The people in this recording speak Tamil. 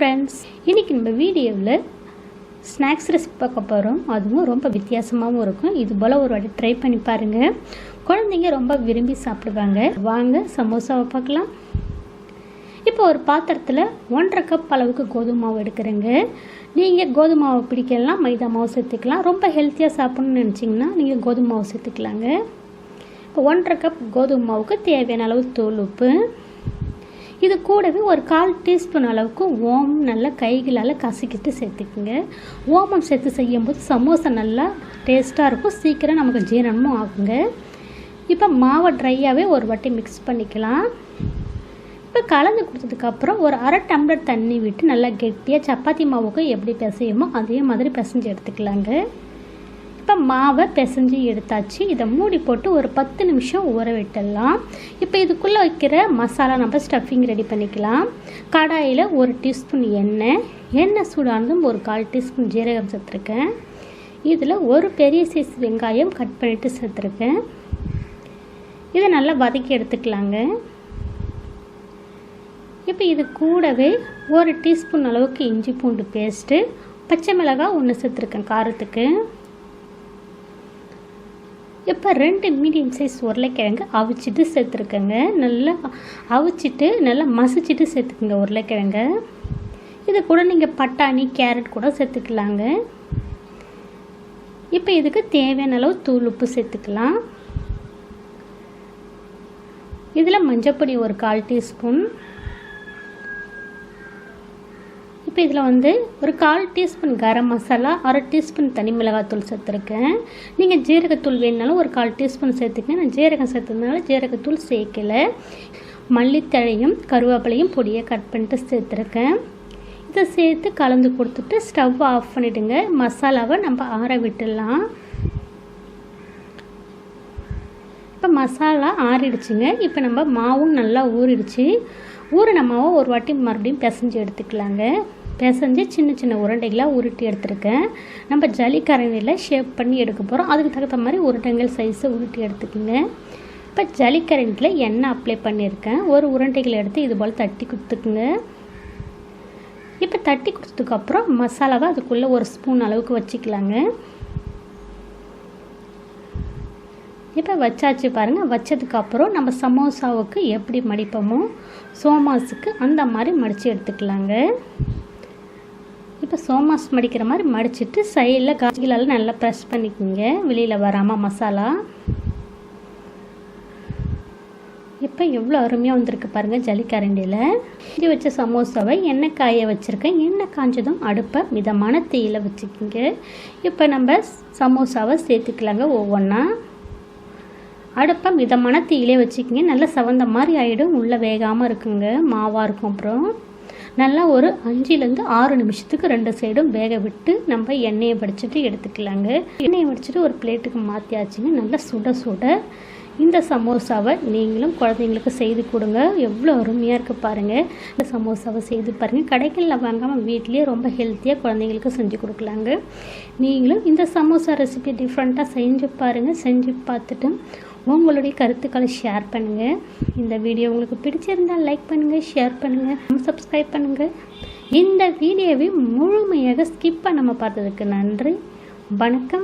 ஃப்ரெண்ட்ஸ் இன்றைக்கி நம்ம வீடியோவில் ஸ்நாக்ஸ் ரெசிபி பார்க்க போகிறோம் அதுவும் ரொம்ப வித்தியாசமாகவும் இருக்கும். இது போல் ஒரு வாட்டி ட்ரை பண்ணி பாருங்கள் குழந்தைங்க ரொம்ப விரும்பி சாப்பிடுவாங்க. வாங்க சமோசாவை பார்க்கலாம். இப்போ ஒரு பாத்திரத்தில் ஒன்றரை கப் அளவுக்கு கோதுமை மாவு எடுக்கிறேங்க. நீங்கள் கோதுமை மாவு பிடிக்கலாம் மைதா மாவு சேர்த்துக்கலாம். ரொம்ப ஹெல்த்தியாக சாப்பிட்ணுன்னு நினச்சிங்கன்னா நீங்கள் கோதுமை மாவு சேர்த்துக்கலாங்க. இப்போ ஒன்றரை கப் கோதுமை மாவுக்கு தேவையான அளவு தூள் உப்பு இது கூடவே ஒரு கால் டீஸ்பூன் அளவுக்கு ஓமம் நல்லா கைகளால் கசக்கிட்டு சேர்த்துக்குங்க. ஓமம் சேர்த்து செய்யும்போது சமோசா நல்லா டேஸ்ட்டாக இருக்கும். சீக்கிரம் நமக்கு ஜீரணமும் ஆகுங்க. இப்போ மாவை ட்ரையாகவே ஒரு வாட்டி மிக்ஸ் பண்ணிக்கலாம். இப்போ கலந்து கொடுத்ததுக்கப்புறம் ஒரு அரை டம்ளர் தண்ணி விட்டு நல்லா கெட்டியாக சப்பாத்தி மாவுக்கு எப்படி பிசையுமோ அதே மாதிரி பிசைஞ்சு எடுத்துக்கலாங்க. இப்போ மாவை பிசைஞ்சு எடுத்தாச்சு. இதை மூடி போட்டு ஒரு பத்து நிமிஷம் ஊற விட்டுடலாம். இப்போ இதுக்குள்ளே வைக்கிற மசாலா நம்ம ஸ்டஃபிங் ரெடி பண்ணிக்கலாம். கடாயில் ஒரு டீஸ்பூன் எண்ணெய். எண்ணெய் சூடானதும் ஒரு கால் டீஸ்பூன் ஜீரகம் சேர்த்துருக்கேன். இதில் ஒரு பெரிய சைஸ் வெங்காயம் கட் பண்ணிவிட்டு சேர்த்துருக்கேன். இதை நல்லா வதக்கி எடுத்துக்கலாங்க. இப்போ இது கூடவே ஒரு டீஸ்பூன் அளவுக்கு இஞ்சி பூண்டு பேஸ்ட்டு பச்சை மிளகாய் ஒன்று சேர்த்துருக்கேன் காரத்துக்கு. இப்போ ரெண்டு மீடியம் சைஸ் உருளைக்கிழங்கு அவிச்சிட்டு சேர்த்துருக்கேங்க. நல்லா அவிச்சிட்டு நல்லா மசிச்சுட்டு சேர்த்துக்குங்க உருளைக்கிழங்க. இது கூட நீங்கள் பட்டாணி கேரட் கூட சேர்த்துக்கலாங்க. இப்போ இதுக்கு தேவையான அளவு தூள் உப்பு சேர்த்துக்கலாம். இதில் மஞ்சப்பொடி ஒரு கால் டீஸ்பூன். இப்போ இதில் வந்து ஒரு கால் டீஸ்பூன் கரம் மசாலா அரை டீஸ்பூன் தனி மிளகாத்தூள் சேர்த்துருக்கேன். நீங்கள் ஜீரகத்தூள் வேணுனாலும் ஒரு கால் டீஸ்பூன் சேர்த்துக்கங்க. நான் ஜீரகம் சேர்த்ததுனால ஜீரகத்தூள் சேர்க்கலை. மல்லித்தழையும் கருவேப்பிலையும் பொடியை கட் பண்ணிட்டு சேர்த்துருக்கேன். இதை சேர்த்து கலந்து கொடுத்துட்டு ஸ்டவ் ஆஃப் பண்ணிவிடுங்க மசாலாவை நம்ம ஆற விட்டுடலாம். இப்போ மசாலா ஆறிடுச்சுங்க. இப்போ நம்ம மாவும் நல்லா ஊறிடுச்சு. ஊறின மாவை ஒரு வாட்டி மறுபடியும் பிசைஞ்சு எடுத்துக்கலாங்க. பிசைஞ்சு சின்ன சின்ன உருண்டைகளாக உருட்டி எடுத்துருக்கேன். நம்ம ஜலிக்கரண்டியில் ஷேப் பண்ணி எடுக்க போகிறோம் அதுக்கு தகுந்த மாதிரி உருண்டைகள் சைஸை உருட்டி எடுத்துக்கோங்க. இப்போ ஜலிக்கரண்டில் எண்ணெய் அப்ளை பண்ணியிருக்கேன். ஒரு உருண்டைகளை எடுத்து இது போல் தட்டி கொடுத்துக்குங்க. இப்போ தட்டி கொடுத்ததுக்கப்புறம் மசாலாவை அதுக்குள்ளே ஒரு ஸ்பூன் அளவுக்கு வச்சுக்கலாங்க. இப்போ வச்சாச்சு பாருங்கள் வச்சதுக்கப்புறம் நம்ம சமோசாவுக்கு எப்படி மடிப்போமோ சோமாஸுக்கு அந்த மாதிரி மடித்து எடுத்துக்கலாங்க. இப்போ சோமாஸ் மடிக்கிற மாதிரி மடிச்சுட்டு சைடில் காய்களால் நல்லா ப்ரெஸ் பண்ணிக்கோங்க. வெளியில் வராமல் மசாலா. இப்போ எவ்வளோ அருமையாக வந்திருக்கு பாருங்கள் ஜலிக்கரண்டியில் இது வச்ச சமோசாவை எண்ணெய் காய வச்சுருக்கேன். எண்ணெய் காஞ்சதும் அடுப்பை மிதமான தீயில் வச்சுக்கோங்க. இப்போ நம்ம சமோசாவை சேர்த்துக்கலாங்க ஒவ்வொன்றா அடுப்பை மிதமான தீயிலே வச்சுக்கோங்க. நல்லா சவந்த மாதிரி ஆகிடும் உள்ளே வேகாமல் இருக்குங்க. மாவாக இருக்கும் அப்புறம். நல்லா ஒரு அஞ்சுலேருந்து ஆறு நிமிஷத்துக்கு ரெண்டு சைடும் வேக விட்டு நம்ம எண்ணெயை வடிச்சிட்டு எடுத்துக்கலாங்க. எண்ணெயை வடிச்சிட்டு ஒரு பிளேட்டுக்கு மாற்றியாச்சுங்க நல்லா சுட சுட இந்த சமோசாவை நீங்களும் குழந்தைங்களுக்கு செய்து கொடுங்க. எவ்வளோ அருமையாக இருக்குது பாருங்கள் இந்த சமோசாவை செய்து பாருங்கள் கடைகளில் வாங்காமல் வீட்லேயே ரொம்ப ஹெல்த்தியாக குழந்தைங்களுக்கு செஞ்சு கொடுக்கலாங்க. நீங்களும் இந்த சமோசா ரெசிபி டிஃப்ரெண்ட்டாக செஞ்சு பாருங்கள் செஞ்சு பார்த்துட்டு உங்களுடைய கருத்துக்களை ஷேர் பண்ணுங்கள் இந்த வீடியோ உங்களுக்கு பிடிச்சிருந்தால் லைக் பண்ணுங்கள் ஷேர் பண்ணுங்கள் சப்ஸ்கிரைப் பண்ணுங்கள் இந்த வீடியோவை முழுமையாக ஸ்கிப் பண்ணாமல் பார்த்ததுக்கு நன்றி. வணக்கம்.